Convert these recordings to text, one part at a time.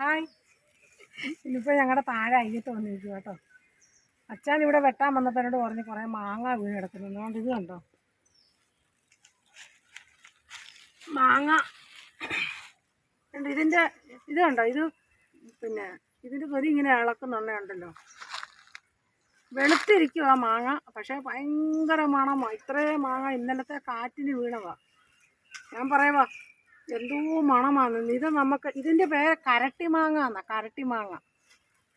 Hi. ഇനിയിപ്പോൾ ഞങ്ങളുടെ താഴെ അയ്യത്ത് വന്നിരിക്കും കേട്ടോ. അച്ഛൻ ഇവിടെ വെട്ടാൻ വന്നപ്പോൾ പറഞ്ഞു കുറേ മാങ്ങ വീണ് കിടക്കുന്നു. അതുകൊണ്ട് ഇത് കണ്ടോ? മാങ്ങ. ഇതിന്റെ ഇത് കണ്ടോ? ഇത് പിന്നെ ഇതിന്റെ പൊരി ഇങ്ങനെ ഇളക്കുന്നുണ്ടല്ലോ വെളുത്തിരിക്കും ആ മാങ്ങ. പക്ഷേ ഭയങ്കര മണമാണ് ഇത്രയും മാങ്ങ ഇന്നലത്തെ കാറ്റിന് വീണവ ഞാൻ പറയുവാ എന്തോ മണമാണ്. ഇത് നമുക്ക് ഇതിന്റെ പേര് കരട്ടി മാങ്ങ എന്നാ കരട്ടി മാങ്ങ.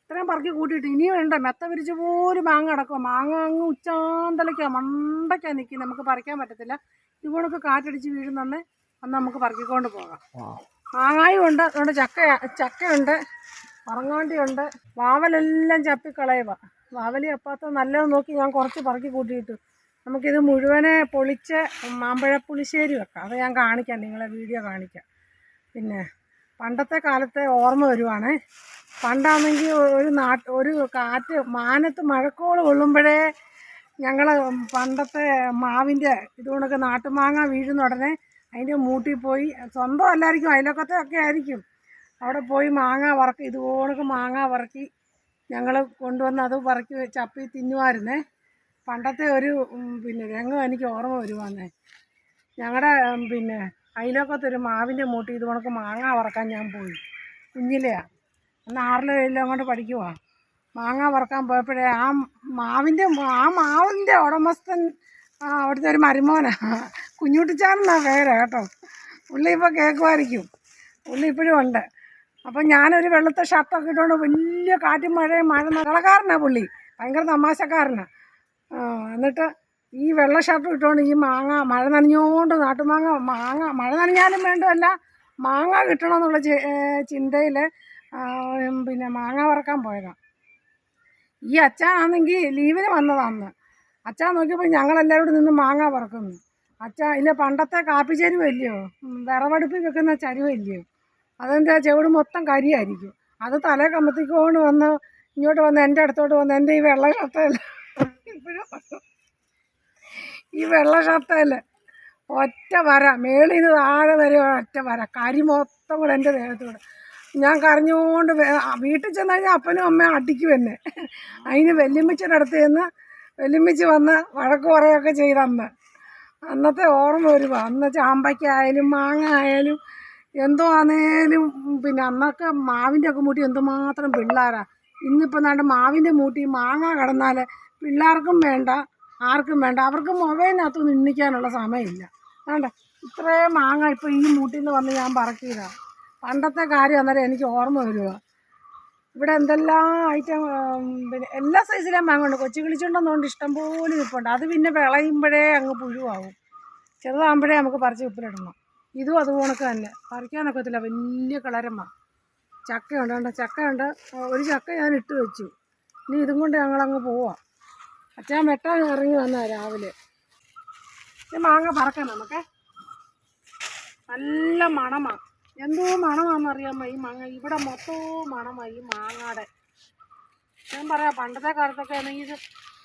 ഇത്രയും പറക്കി കൂട്ടിയിട്ട് ഇനിയും വേണ്ട? മെത്ത വിരിച്ച് പോലും മാങ്ങ അടക്കും മാങ്ങ അങ്ങ് ഉച്ചാന്തലയ്ക്കാ മണ്ടയ്ക്കാ നിൽക്കി നമുക്ക് പറിക്കാൻ പറ്റത്തില്ല. ഇതുകൊണ്ടൊക്കെ കാറ്റടിച്ച് വീഴുന്നെ അന്ന് നമുക്ക് പറക്കിക്കൊണ്ട് പോകാം. മാങ്ങായും ഉണ്ട് അതുകൊണ്ട് ചക്ക ചക്കയുണ്ട് പറങ്ങാണ്ടിയുണ്ട്. വാവലെല്ലാം ചപ്പിക്കളയുക വാവലി അപ്പാത്ത നല്ലത് നോക്കി ഞാൻ കുറച്ച് പറക്കി കൂട്ടിയിട്ടു നമുക്കിത് മുഴുവനെ പൊളിച്ച് മാമ്പഴ പുളിശ്ശേരി വെക്കാം. അത് ഞാൻ കാണിക്കാം നിങ്ങളെ വീഡിയോ കാണിക്കാം. പിന്നെ പണ്ടത്തെ കാലത്തെ ഓർമ്മ വരുവാണേ. പണ്ടാണെങ്കിൽ ഒരു നാട്ട് ഒരു കാറ്റ് മാനത്ത് മഴക്കോൾ കൊള്ളുമ്പോഴേ ഞങ്ങൾ പണ്ടത്തെ മാവിന്റെ ഇതുകൊണ്ടൊക്കെ നാട്ടുമാങ്ങ വീഴുന്ന ഉടനെ അതിന്റെ മൂട്ടിൽ പോയി സ്വന്തം അല്ലായിരിക്കും അതിലൊക്കത്തെ ഒക്കെ ആയിരിക്കും. അവിടെ പോയി മാങ്ങ വറക്കി ഇതുപോലൊക്കെ മാങ്ങ വറക്കി ഞങ്ങൾ കൊണ്ടുവന്ന് അത് വറക്കി ചപ്പി തിന്നുമായിരുന്നേ. പണ്ടത്തെ ഒരു പിന്നെ രംഗം എനിക്ക് ഓർമ്മ വരുവാന്നേ. ഞങ്ങളുടെ പിന്നെ അയലൊക്കത്തൊരു മാവിന്റെ മൂട്ടി ഇത് കണക്ക് മാങ്ങ വറക്കാൻ ഞാൻ പോയി. കുഞ്ഞിലെയാ. അന്ന് ആറിലോ ഏഴിലോ അങ്ങോട്ട് പഠിക്കുവാ. മാങ്ങ വറക്കാൻ പോയപ്പോഴേ ആ മാവിന്റെ ആ മാവിന്റെ ഉടമസ്ഥൻ അവിടുത്തെ ഒരു മരുമോനാ. കുഞ്ഞുട്ടിച്ചാനെന്നാ പേര് കേട്ടോ. പുള്ളി ഇപ്പോൾ കേൾക്കുമായിരിക്കും പുള്ളി ഇപ്പോഴും ഉണ്ട്. അപ്പം ഞാനൊരു വെള്ളത്തെ ഷർട്ടൊക്കെ ഇട്ടുകൊണ്ട് വലിയ കാറ്റും മഴയും മഴ കളക്കാരനാണ് പുള്ളി. ഭയങ്കര തമാശക്കാരനാണ് എന്നിട്ട് ഈ വെള്ള ഷർട്ട് ഇട്ടുകൊണ്ട് ഈ മാങ്ങ മഴ നനഞ്ഞുകൊണ്ട് നാട്ടുമാങ്ങ മാങ്ങ മഴ നനഞ്ഞാലും വേണ്ടതല്ല മാങ്ങ കിട്ടണമെന്നുള്ള ചിന്തയിൽ പിന്നെ മാങ്ങ വറക്കാൻ പോയതാണ് ഈ അച്ഛനാണെങ്കിൽ ലീവിന് വന്നതാന്ന്. അച്ഛൻ നോക്കിയപ്പോൾ ഞങ്ങളെല്ലാവരും കൂടി നിന്ന് മാങ്ങ വറക്കുന്നു. അച്ഛൻ ഇല്ല പണ്ടത്തെ കാപ്പി ചരുവല്ലയോ? വിറവടുപ്പിൽ വെക്കുന്ന ചരുവല്ലയോ? അതെന്താ ചെവിട് മൊത്തം കരിയായിരിക്കും. അത് തലേ കമ്പത്തിക്കൊണ്ട് വന്ന് ഇങ്ങോട്ട് വന്ന് എന്റെ അടുത്തോട്ട് വന്ന് എന്റെ ഈ വെള്ള ഷർട്ടല്ല ഇപ്പോഴും ഈ വെള്ള ഷർട്ടല്ല? ഒറ്റ വര മേളിൽ നിന്ന് താഴെ വരെ ഒറ്റ വര കരി മൊത്തം കൂടെ എന്റെ ദേഹത്തോട്. ഞാൻ കരഞ്ഞുകൊണ്ട് വീട്ടിൽ ചെന്ന് കഴിഞ്ഞാൽ അപ്പനും അമ്മയും അടിക്കും എന്നെ. അതിന് വെല്ലുമ്മിച്ചിന്റെ അടുത്ത് ചെന്ന് വെല്ലുമ്മിച്ച് വന്ന് വഴക്ക് കുറയൊക്കെ ചെയ്തന്ന് അന്നത്തെ ഓർമ്മ വരുവാ. അന്ന് ചാമ്പയ്ക്കായാലും മാങ്ങ ആയാലും എന്തോ ആണേലും പിന്നെ അന്നൊക്കെ മാവിന്റെ ഒക്കെ മൂട്ടി എന്തുമാത്രം പിള്ളേരാ. ഇന്നിപ്പോൾ നാണ്ട് മാവിന്റെ മൂട്ടി മാങ്ങ കിടന്നാൽ പിള്ളേർക്കും വേണ്ട ആർക്കും വേണ്ട. അവർക്ക് മൊബൈലിനകത്തൊന്നും നിന്നിക്കാനുള്ള സമയമില്ല. വേണ്ട ഇത്രയും മാങ്ങ ഇപ്പോൾ ഈ മൂട്ടിൽ നിന്ന് വന്ന് ഞാൻ പറക്കിയതാണ് പണ്ടത്തെ കാര്യം അന്നേരം എനിക്ക് ഓർമ്മ വരിക ഇവിടെ എന്തെല്ലാം ഐറ്റം പിന്നെ എല്ലാ സൈസിലേയും മാങ്ങ ഉണ്ട്. കൊച്ചു കിളിച്ചുണ്ടെന്നുകൊണ്ട് ഇഷ്ടംപോലെ നിൽപ്പുണ്ട് അത് പിന്നെ വിളയുമ്പോഴേ അങ്ങ് പുഴുവാകും ചെറുതാകുമ്പോഴേ നമുക്ക് പറിച്ച് ഉപ്പിലിടണം. ഇതും അതുപോണക്ക് തന്നെ. പറിക്കാനൊക്കത്തില്ല വലിയ കളരമ്മ. ചക്കയുണ്ട്. കണ്ടോ? ചക്കയുണ്ട്. ഒരു ചക്ക ഞാൻ ഇട്ട് വെച്ചു. ഇനി ഇതും കൊണ്ട് ഞങ്ങളങ്ങ് പോവാം. അച്ഛൻ വെട്ടാൻ ഇറങ്ങി വന്ന രാവിലെ. മാങ്ങ പറക്കാം നമുക്ക്. നല്ല മണമാ. എന്തോ മണമാണെന്നറിയാമോ ഈ മാങ്ങ? ഇവിടെ മൊത്തവും മണമായി ഈ ഞാൻ പറയാം പണ്ടത്തെ കാലത്തൊക്കെ ആണെങ്കിൽ ഇത്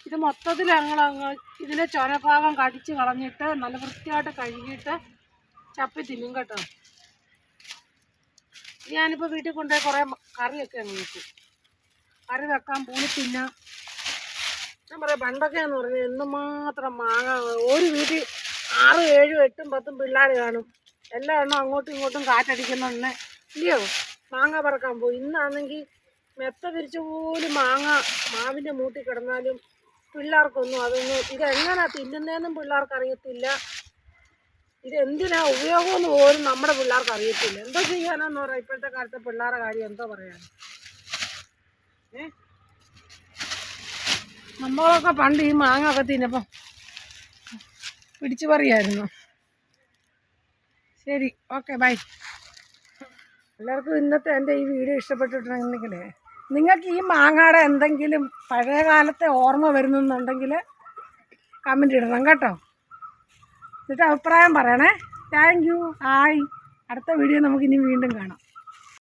ഇത് മൊത്തത്തിൽ ഞങ്ങൾ അങ്ങ് ഇതിന്റെ ചൊരഭാഗം കടിച്ച് കളഞ്ഞിട്ട് നല്ല വൃത്തിയായിട്ട് കഴുകിയിട്ട് ചപ്പി തിന്നും കേട്ടോ ഞാനിപ്പോൾ വീട്ടിൽ കൊണ്ടുപോയി കുറേ കറിയൊക്കെ അങ്ങ് വെക്കും. കറി വെക്കാൻ പൂളിത്തിന്ന ഞാൻ പറയാം പണ്ടൊക്കെ എന്ന് പറഞ്ഞാൽ എന്തുമാത്രം മാങ്ങ ഒരു വീട്ടിൽ ആറും ഏഴും എട്ടും പത്തും പിള്ളേർ കാണും. എല്ലാ എണ്ണം അങ്ങോട്ടും ഇങ്ങോട്ടും കാറ്റടിക്കുന്നുണ്ട്. ഇല്ലയോ? മാങ്ങ പറക്കാൻ പോയി. ഇന്നാണെങ്കിൽ മെത്ത വിരിച്ച പോലും മാങ്ങ മാവിന്റെ മൂട്ടി കിടന്നാലും പിള്ളേർക്കൊന്നും അതൊന്നും ഇതെങ്ങനാ തിന്നുന്നതെന്നും പിള്ളേർക്ക് അറിയത്തില്ല. ഇതെന്തിനാ ഉപയോഗമെന്ന് പോലും നമ്മുടെ പിള്ളേർക്ക് അറിയത്തില്ല. എന്തോ ചെയ്യാനാന്ന് പറയാം ഇപ്പോഴത്തെ കാലത്തെ പിള്ളേരുടെ കാര്യം എന്തോ പറയാൻ ഏ? നമ്മളൊക്കെ പണ്ട് ഈ മാങ്ങ ഒക്കെ തിന്നപ്പം പിടിച്ചു പറയായിരുന്നു. ശരി ഓക്കെ ബൈ. എല്ലാവർക്കും ഇന്നത്തെ എന്റെ ഈ വീഡിയോ ഇഷ്ടപ്പെട്ടിട്ടുണ്ടെങ്കിൽ നിങ്ങൾക്ക് ഈ മാങ്ങയുടെ എന്തെങ്കിലും പഴയ കാലത്തെ ഓർമ്മ വരുന്നുണ്ടെങ്കിൽ കമന്റ് ഇടണം കേട്ടോ. എന്നിട്ട് അഭിപ്രായം പറയണേ. താങ്ക് യു ഹായ് അടുത്ത വീഡിയോ നമുക്കിനി വീണ്ടും കാണാം.